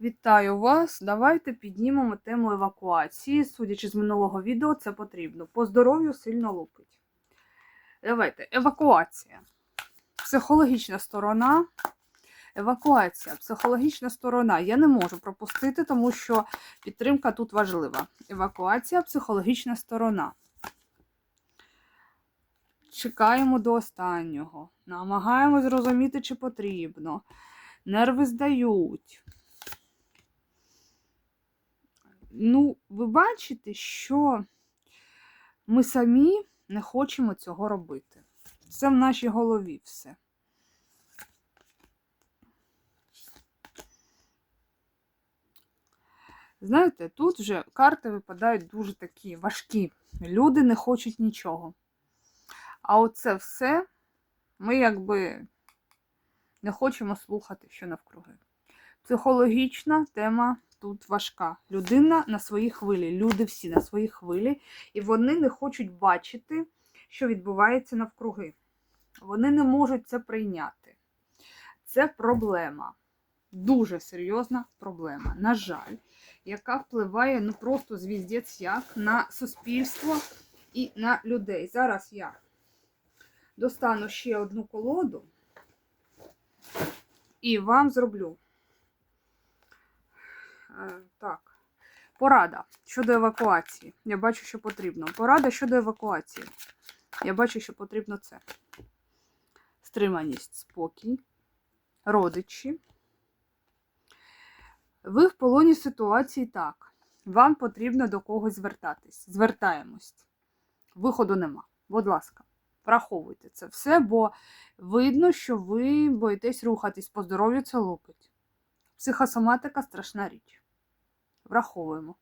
Вітаю вас! Давайте піднімемо тему евакуації. Судячи з минулого відео, це потрібно. По здоров'ю сильно лупить. Давайте, евакуація. Психологічна сторона. Евакуація, психологічна сторона. Я не можу пропустити, тому що підтримка тут важлива. Евакуація, психологічна сторона. Чекаємо до останнього. Намагаємо зрозуміти, чи потрібно. Нерви здають. Ну, ви бачите, що ми самі не хочемо цього робити. Це в нашій голові все. Знаєте, тут вже карти випадають дуже такі важкі. Люди не хочуть нічого. А оце все ми якби не хочемо слухати, що навкруги. Психологічна тема тут важка. Людина на своїй хвилі, люди всі на своїй хвилі, і вони не хочуть бачити, що відбувається навкруги. Вони не можуть це прийняти. Це проблема. Дуже серйозна проблема, на жаль, яка впливає ну просто звіздець як на суспільство і на людей. Зараз я достану ще одну колоду і вам зроблю. Е, Так, порада щодо евакуації. Я бачу, що потрібно. Порада щодо евакуації. Я бачу, що потрібно це. Стриманість, спокій, родичі. Ви в полоні ситуації так. Вам потрібно до когось звертатись. Звертаємось. Виходу нема. Будь ласка, враховуйте це все, бо видно, що ви боїтесь рухатись по здоров'ю, це лупить. Психосоматика страшна річ. Враховуємо.